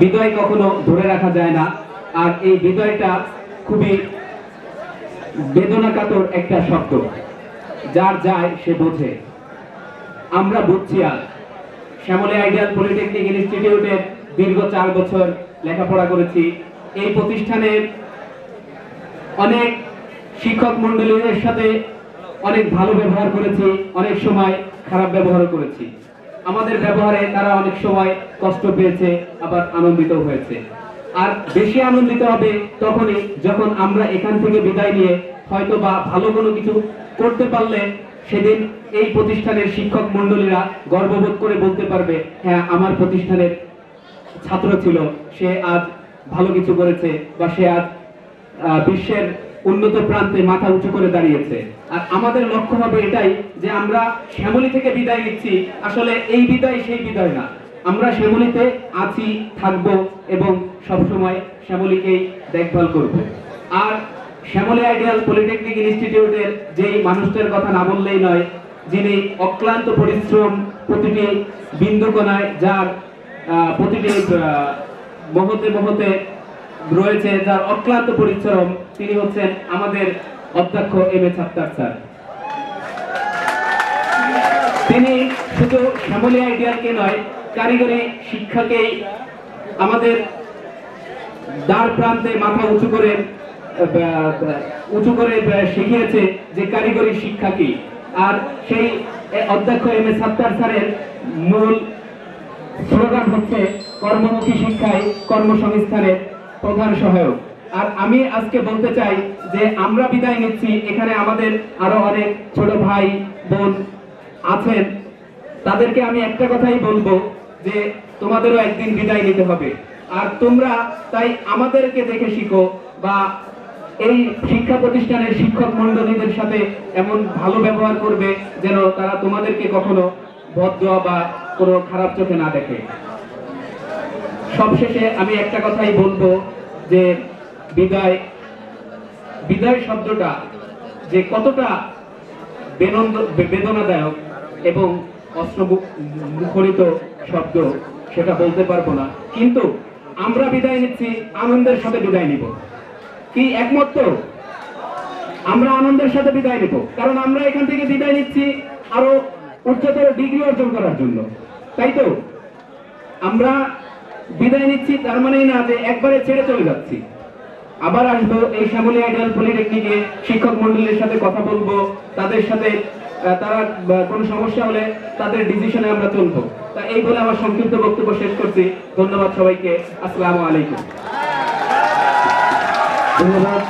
বিদায় কখনো ধরে রাখা যায় না। আর এই বিদায়টা খুবই বেদনাকাতর একটা শব্দ। যার যায় সে বোঝে। আমরা বুঝছি আর শ্যামলী আইডিয়াল পলিটেকনিক ইনস্টিটিউটের দীর্ঘ চার বছর লেখাপড়া করেছি। এই প্রতিষ্ঠানের অনেক শিক্ষক মন্ডলীদের সাথে অনেক ভালো ব্যবহার করেছি, অনেক সময় খারাপ ব্যবহার করেছি। আমাদের ব্যবহারে তারা অনেক সময় কষ্ট পেয়েছে, আবার আনন্দিত হয়েছে। আর বেশি আনন্দিত হবে তখনই যখন আমরা এখান থেকে বিদায় নিয়ে হয়তো বা ভালো কোনো কিছু করতে পারলে সেদিন এই প্রতিষ্ঠানের শিক্ষক মন্ডলীরা গর্ববোধ করে বলতে পারবে হ্যাঁ আমার প্রতিষ্ঠানের ছাত্র ছিল, সে আজ ভালো কিছু করেছে বা সে আজ বিশ্বের উন্নত প্রান্তে মাথা উঁচু করে দাঁড়িয়েছে। আর আমাদের লক্ষ্য হবে এটাই যে আমরা শ্যামলী থেকে বিদায় নিচ্ছি। আসলে এই বিদায় সেই বিদায় না। আমরা শ্যামলীতে আছি, থাকব এবং সবসময় শ্যামলীকেই দেখভাল করব। আর শ্যামলী আইডিয়াল পলিটেকনিক ইনস্টিটিউটের যেই মানুষটার কথা না বললেই নয়, যিনি অক্লান্ত পরিশ্রম প্রতিটি বিন্দু কোনায় যার প্রতিটি মহতে মহতে রয়েছে যার অক্লান্ত পরিশ্রম তিনি হচ্ছেন আমাদের অধ্যক্ষ এম এ ছাত্তার স্যার। তিনি শুধু শ্যামলী আইডিয়ালকে নয়, কারিগরি শিক্ষাকেই আমাদের দ্বার প্রান্তে মাথা উঁচু করে উঁচু করে শিখিয়েছে যে কারিগরি শিক্ষা কি। আর সেই অধ্যক্ষ এম এ সাত্তার স্যারের মূল স্লোগান হচ্ছে কর্মমুখী শিক্ষায় কর্মসংস্থানের প্রধান সহায়ক। আর আমি আজকে বলতে চাই যে আমরা বিদায় নিচ্ছি। এখানে আমাদের আরও অনেক ছোট ভাই, বোন আছেন। তাদেরকে আমি একটা কথাই বলব যে তোমাদেরও একদিন বিদায় নিতে হবে। আর তোমরা তাই আমাদেরকে দেখে শিখো বা এই শিক্ষা প্রতিষ্ঠানের শিক্ষক মন্ডলীদের সাথে এমন ভালো ব্যবহার করবে যেন তারা তোমাদেরকে কখনো ভদ্র বা কোনো খারাপ চোখে না দেখে। সবশেষে আমি একটা কথাই বলব যে বিদায় বিদায় শব্দটা যে কতটা বেদনাদায়ক এবং অস্ত্র মুখরিত শব্দ, সেটা বলতে পারব না। কিন্তু আমরা বিদায় নিচ্ছি, আনন্দের সাথে বিদায় নিব। কি একমত? আমরা আনন্দের সাথে বিদায় নিব। কারণ আমরা এখান থেকে বিদায় নিচ্ছি আরও উচ্চতর ডিগ্রি অর্জন করার জন্য। তাই তো? আমরা বিদায় নিচ্ছি, তার মানেই না যে একবারে ছেড়ে চলে যাচ্ছি। আবার আসব এই শ্যামলী আইডিয়াল পলিটেকনিকে শিক্ষক মন্ডলীর সাথে কথা বলব, তাদের সাথে তারা কোনো সমস্যা হলে তাদের ডিসিশনে আমরা চলবো। তা এই বলে আমার সংক্ষিপ্ত বক্তব্য শেষ করছি। ধন্যবাদ সবাইকে। আসসালামু আলাইকুম। ধন্যবাদ।